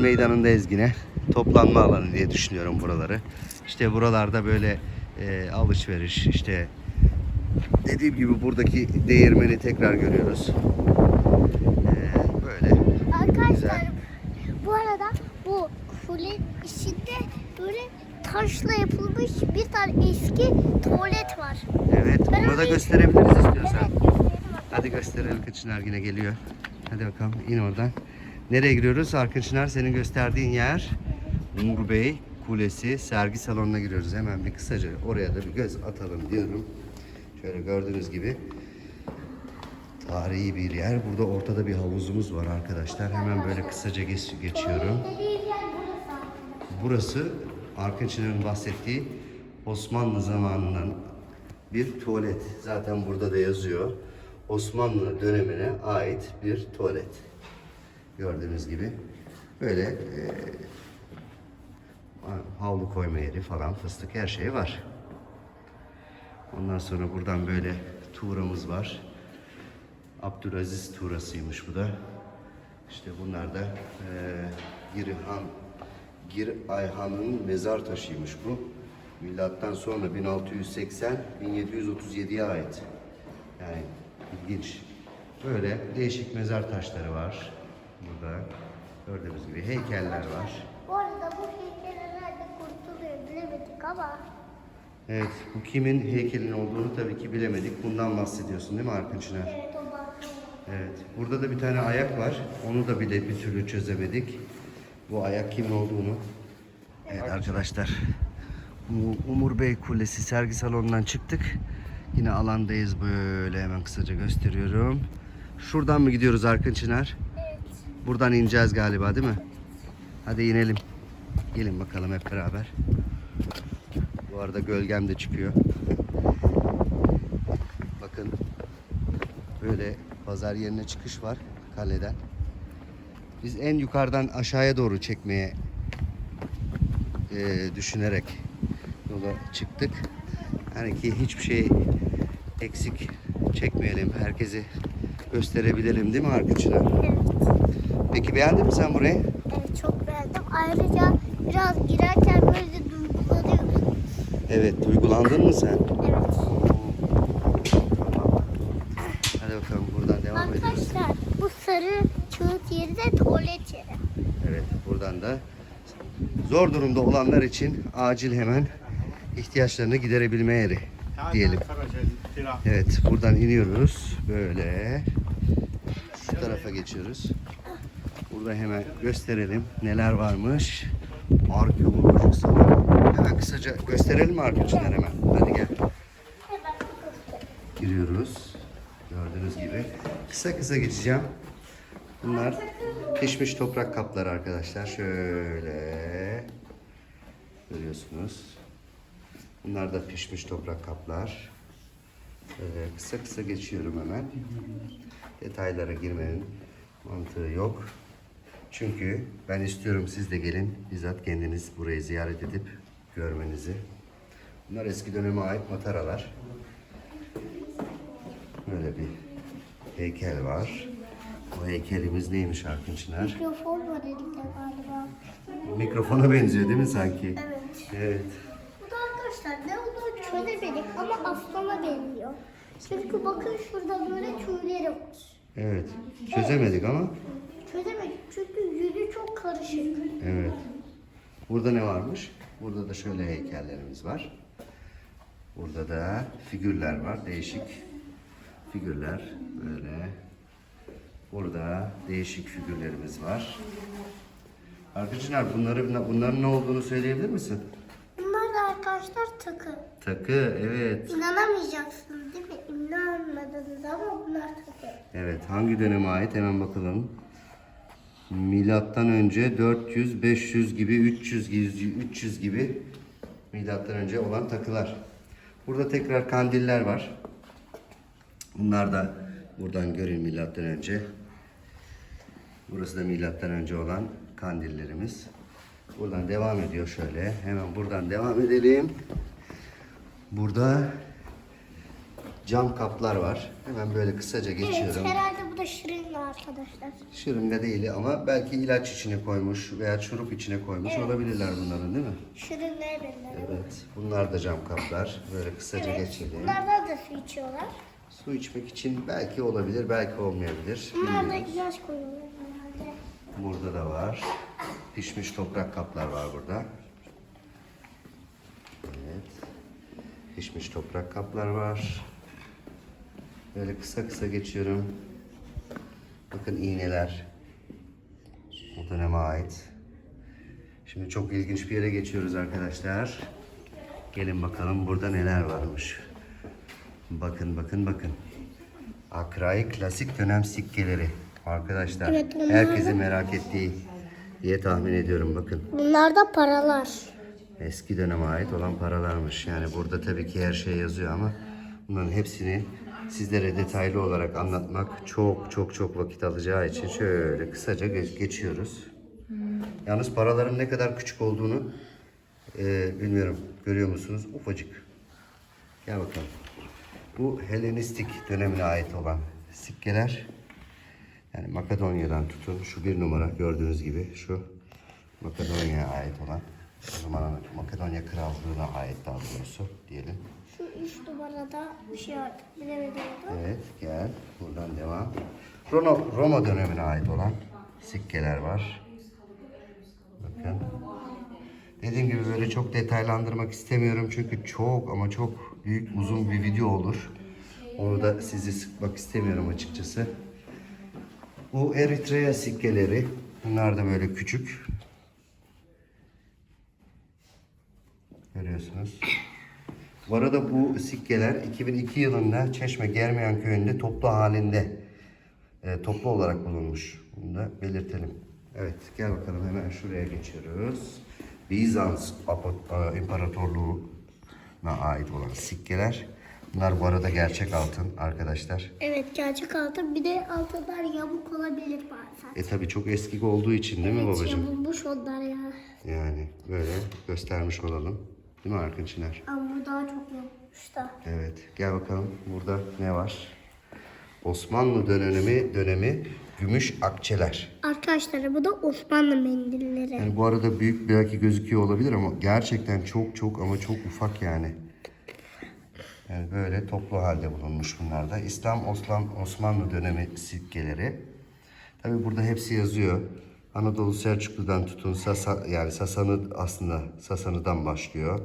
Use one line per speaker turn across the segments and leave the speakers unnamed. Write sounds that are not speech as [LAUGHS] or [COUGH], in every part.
Meydanındayız yine. Toplanma alanı diye düşünüyorum buraları. İşte buralarda böyle e, alışveriş işte dediğim gibi buradaki değirmeni tekrar görüyoruz. E, böyle
Arkadaşlar
Güzel.
bu arada bu kulenin içinde böyle taşla yapılmış bir tane eski tuvalet var.
evet
Ben
bunu da gösterebiliriz istiyorsan.
Evet gösterelim.
Hadi gösterelim Çınar yine geliyor. Hadi bakalım in oradan. Nereye giriyoruz? Arkın Çınar senin gösterdiğin yer Umur Bey Kulesi sergi salonuna giriyoruz. Hemen bir kısaca oraya da bir göz atalım diyorum. Şöyle gördüğünüz gibi tarihi bir yer. Burada ortada bir havuzumuz var arkadaşlar. Hemen böyle kısaca geç- geçiyorum.
Burası arkadaşlar.
Çınar'ın bahsettiği Osmanlı zamanından bir tuvalet. Zaten burada da yazıyor. Osmanlı dönemine ait bir tuvalet. Gördüğünüz gibi böyle e, havlu koyma yeri falan fıstık her şey var. Ondan sonra buradan böyle tuğramız var. Abdülaziz tuğrasıymış bu da. İşte bunlar da eee Girhan Gir Ayhan'ın mezar taşıymış bu. Milattan sonra 1680 1737'ye ait. Yani ilginç. Böyle değişik mezar taşları var burada. Gördüğünüz gibi heykeller var.
Bu arada bu heykel herhalde kurtuluyor bilemedik ama.
Evet, bu kimin heykelin olduğunu tabii ki bilemedik. Bundan bahsediyorsun değil mi Arkın Çınar?
Evet o.
Evet. Burada da bir tane ayak var. Onu da bile bir türlü çözemedik. Bu ayak kimin olduğunu. Evet arkadaşlar. Bu Umur Bey Kulesi sergi salonundan çıktık. Yine alandayız böyle hemen kısaca gösteriyorum. Şuradan mı gidiyoruz Arkın Çınar? Buradan ineceğiz galiba değil mi? Hadi inelim. Gelin bakalım hep beraber. Bu arada gölgem de çıkıyor. Bakın böyle pazar yerine çıkış var kaleden. Biz en yukarıdan aşağıya doğru çekmeye eee, düşünerek yola çıktık. Yani ki hiçbir şey eksik çekmeyelim. Herkesi gösterebilelim değil mi Arkadaşlar? Peki beğendin mi sen burayı?
Evet çok beğendim. Ayrıca biraz girerken böyle duygulanıyorsun.
Evet, duygulandın mı sen?
Evet.
Tamam. Hadi bakalım buradan devam ediyoruz.
Arkadaşlar bu sarı kağıt yeri de tuvalet yeri.
Evet, buradan da zor durumda olanlar için acil hemen ihtiyaçlarını giderebilme yeri diyelim. Evet, buradan iniyoruz. Böyle şu tarafa geçiyoruz. Burada hemen gösterelim neler varmış. Arkeolojik salon. Hemen kısaca gösterelim mi arkadaşlar hemen? Hadi gel. Giriyoruz. Gördüğünüz gibi. Kısa kısa geçeceğim. Bunlar pişmiş toprak kapları arkadaşlar. Şöyle görüyorsunuz. Bunlar da pişmiş toprak kaplar. Şöyle kısa kısa geçiyorum hemen. Detaylara girmenin mantığı yok. Çünkü ben istiyorum siz de gelin bizzat kendiniz burayı ziyaret edip görmenizi. Bunlar eski döneme ait mataralar. Böyle bir heykel var. O heykelimiz neymiş Arkın Çınar?
Mikrofon var elinde galiba.
Mikrofona benziyor değil mi sanki?
Evet.
Evet.
Bu da arkadaşlar ne olduğunu çözemedik ama aslana benziyor. Çünkü bakın şurada böyle tüyleri var.
Evet. Çözemedik ama.
Çözemedik çünkü yüzü çok karışık.
Evet. Burada ne varmış? Burada da şöyle heykellerimiz var. Burada da figürler var. Değişik figürler. Böyle. Burada değişik figürlerimiz var. Arkadaşlar bunları, bunların ne olduğunu söyleyebilir misin?
Bunlar da arkadaşlar takı.
Takı, evet.
İnanamayacaksınız İnanmadınız ama bunlar takı.
Evet, hangi döneme ait hemen bakalım. Milattan önce 400, 500 gibi, 300, 300 gibi milattan önce olan takılar. Burada tekrar kandiller var. Bunlar da buradan görün milattan önce. Burası da milattan önce olan kandillerimiz. Buradan devam ediyor şöyle. Hemen buradan devam edelim. Burada cam kaplar var. Hemen böyle kısaca
Evet
geçiyorum.
herhalde bu da şırınga arkadaşlar.
Şırınga değil ama belki ilaç içine koymuş veya şurup içine koymuş olabilirler bunların değil mi?
Şırıngaya benzer.
Evet. Bunlar da cam kaplar. Böyle kısaca
Evet.
geçelim.
Bunlardan da su içiyorlar.
Su içmek için belki olabilir, belki olmayabilir.
Bunlar da ilaç koyuyorlar herhalde.
Burada da var. Pişmiş toprak kaplar var burada. Evet. Pişmiş toprak kaplar var. Böyle kısa kısa geçiyorum. Bakın iğneler. O döneme ait. Şimdi çok ilginç bir yere geçiyoruz arkadaşlar. Gelin bakalım burada neler varmış. Bakın bakın bakın. Akrai klasik dönem sikkeleri. Arkadaşlar
Evet,
herkesin merak ettiği diye tahmin ediyorum bakın.
Bunlar da paralar.
Eski döneme ait olan paralarmış. Yani burada tabii ki her şey yazıyor ama bunların hepsini sizlere detaylı olarak anlatmak çok çok çok vakit alacağı için şöyle kısaca geç- geçiyoruz. Yalnız paraların ne kadar küçük olduğunu e, bilmiyorum. Görüyor musunuz? Ufacık. Gel bakalım. Bu Helenistik dönemine ait olan sikkeler. Yani Makedonya'dan tutun. Şu bir numara gördüğünüz gibi şu Makedonya'ya ait olan. O zaman Makedonya Krallığı'na ait daha doğrusu diyelim.
Şu üç numarada bir şey artık bilemedim.
Evet gel buradan devam. Roma, Roma dönemine ait olan sikkeler var. Bakın. Dediğim gibi böyle çok detaylandırmak istemiyorum çünkü çok ama çok büyük uzun bir video olur. Onu da sizi sıkmak istemiyorum açıkçası. Bu Eritrea sikkeleri. Bunlar da böyle küçük. Görüyorsunuz. Bu arada bu sikkeler 2002 yılında Çeşme Germeyan köyünde toplu halinde e, toplu olarak bulunmuş. Bunu da belirtelim. Evet gel bakalım hemen şuraya geçiyoruz. Bizans e, İmparatorluğu'na ait olan sikkeler. Bunlar bu arada gerçek altın arkadaşlar.
Evet gerçek altın. Bir de altınlar yamuk olabilir bazen.
E tabi çok eski olduğu için değil mi
Evet,
babacığım?
yamulmuş onlar ya.
Yani böyle göstermiş olalım. Değil mi Arkın Çınar?
Ama bu daha çok yamulmuş da.
Evet, gel bakalım burada ne var? Osmanlı dönemi dönemi gümüş akçeler.
Arkadaşlar bu da Osmanlı mendilleri.
Yani bu arada büyük belki gözüküyor olabilir ama gerçekten çok çok ama çok ufak yani. Yani böyle toplu halde bulunmuş bunlar da. İslam Osman Osmanlı dönemi sikkeleri. Tabi burada hepsi yazıyor. Anadolu Selçuklu'dan tutun Sasa, yani Sasanı aslında Sasanı'dan başlıyor.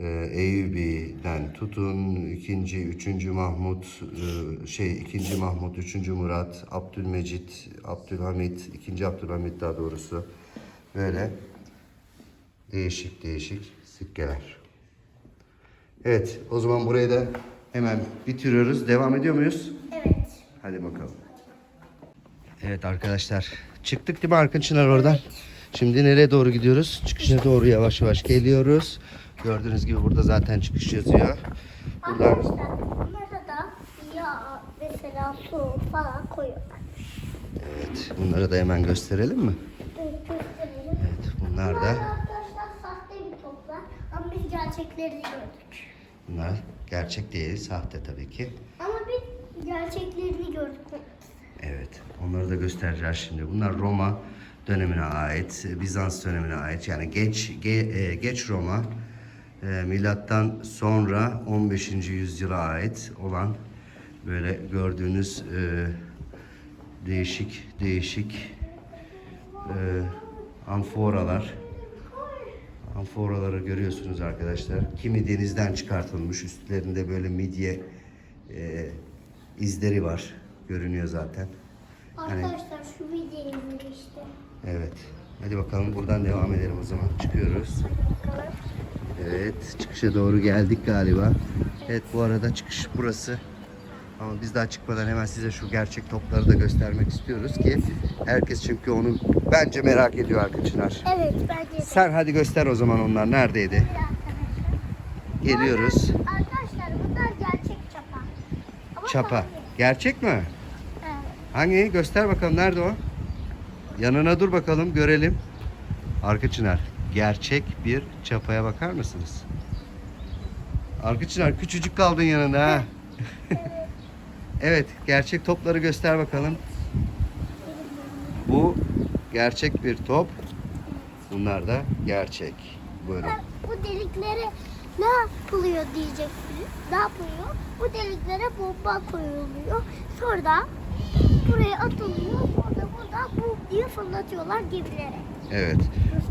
Ee, Eyyubi'den tutun ikinci, üçüncü Mahmut, e, şey ikinci Mahmut, üçüncü Murat, Abdülmecit, Abdülhamit, ikinci Abdülhamit daha doğrusu böyle değişik değişik sikkeler. Evet, o zaman burayı da hemen bitiriyoruz. Devam ediyor muyuz?
Evet.
Hadi bakalım. Evet arkadaşlar, çıktık değil mi Arkın Çınar oradan? Şimdi nereye doğru gidiyoruz? Çıkışa doğru yavaş yavaş geliyoruz. Gördüğünüz gibi burada zaten çıkış yazıyor. Buradan
Arkadaşlar bunlara da yağ mesela su falan koyuyorlar.
evet, bunları da hemen gösterelim mi?
Evet, gösterelim.
Evet, bunlar da
arkadaşlar sahte bir toplar ama biz gerçeklerini gördük.
bunlar gerçek değil, sahte tabii ki.
Ama biz gerçeklerini gördük.
Evet, onları da göstereceğiz şimdi. Bunlar Roma dönemine ait, Bizans dönemine ait. Yani geç ge- e, geç Roma, e, milattan sonra 15. yüzyıla ait olan böyle gördüğünüz e, değişik değişik e, amforalar. Amforaları görüyorsunuz arkadaşlar. Kimi denizden çıkartılmış, üstlerinde böyle midye e, izleri var. Görünüyor zaten.
Arkadaşlar şu videoyu izledik işte.
Evet. Hadi bakalım buradan devam edelim o zaman. Çıkıyoruz.
Bakalım.
Evet. Çıkışa doğru geldik galiba. Evet bu arada çıkış burası. Ama biz daha çıkmadan hemen size şu gerçek topları da göstermek istiyoruz ki herkes çünkü onu bence merak ediyor Arkadaşlar.
Evet bence de.
Sen hadi göster o zaman onlar neredeydi? Geliyoruz.
Arkadaşlar bunlar gerçek çapa. Ama
Çapa. Gerçek mi? Hangi? Göster bakalım nerede o? Yanına dur bakalım görelim. Arka Çınar. Gerçek bir çapaya bakar mısınız? Arka Çınar küçücük kaldın yanında ha. [LAUGHS] Evet, gerçek topları göster bakalım. Bu gerçek bir top. Bunlar da gerçek. Buyurun.
Bu deliklere ne yapılıyor diyeceksiniz. Ne yapılıyor? Bu deliklere bomba koyuluyor. Sonra buraya atılıyor. Sonra burada bu diye fırlatıyorlar gemilere.
Evet.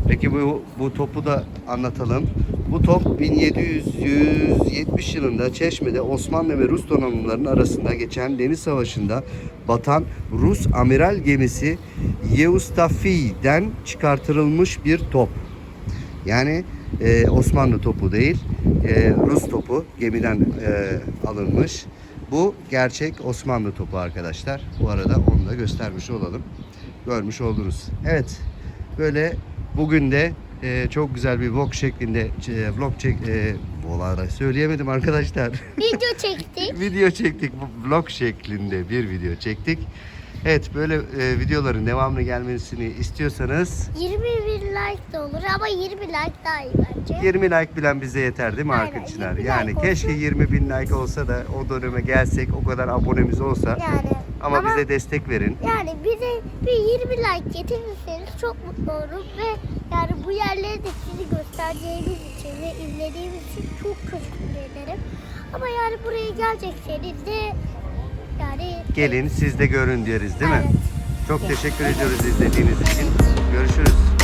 Peki bu bu topu da anlatalım. Bu top 1770 yılında Çeşme'de Osmanlı ve Rus donanımlarının arasında geçen deniz savaşında batan Rus amiral gemisi Yeustafi'den çıkartılmış bir top. Yani e, Osmanlı topu değil, e, Rus topu gemiden e, alınmış. Bu gerçek Osmanlı topu arkadaşlar. Bu arada onu da göstermiş olalım. Görmüş oldunuz. Evet, böyle bugün de e, çok güzel bir vlog şeklinde e, vlog çek e, vlog söyleyemedim arkadaşlar. [LAUGHS]
Video çektik.
video çektik. Vlog şeklinde bir video çektik. Evet böyle e, videoların devamlı gelmesini istiyorsanız
20 bin like de olur ama 20 like daha iyi bence.
20 like bilen bize yeter değil mi
Aynen? 20
Yani
like
keşke
olsun.
20 bin like olsa da o döneme gelsek o kadar abonemiz olsa
Yani
ama, bize destek verin.
Yani bize bir 20 like getirirseniz çok mutlu olurum ve yani bu yerleri de sizi göstereceğimiz için ve izlediğimiz için çok teşekkür ederim. Ama yani buraya gelecekseniz de yani
Gelin siz de görün deriz değil mi?
Evet.
Çok teşekkür ediyoruz izlediğiniz için. Görüşürüz.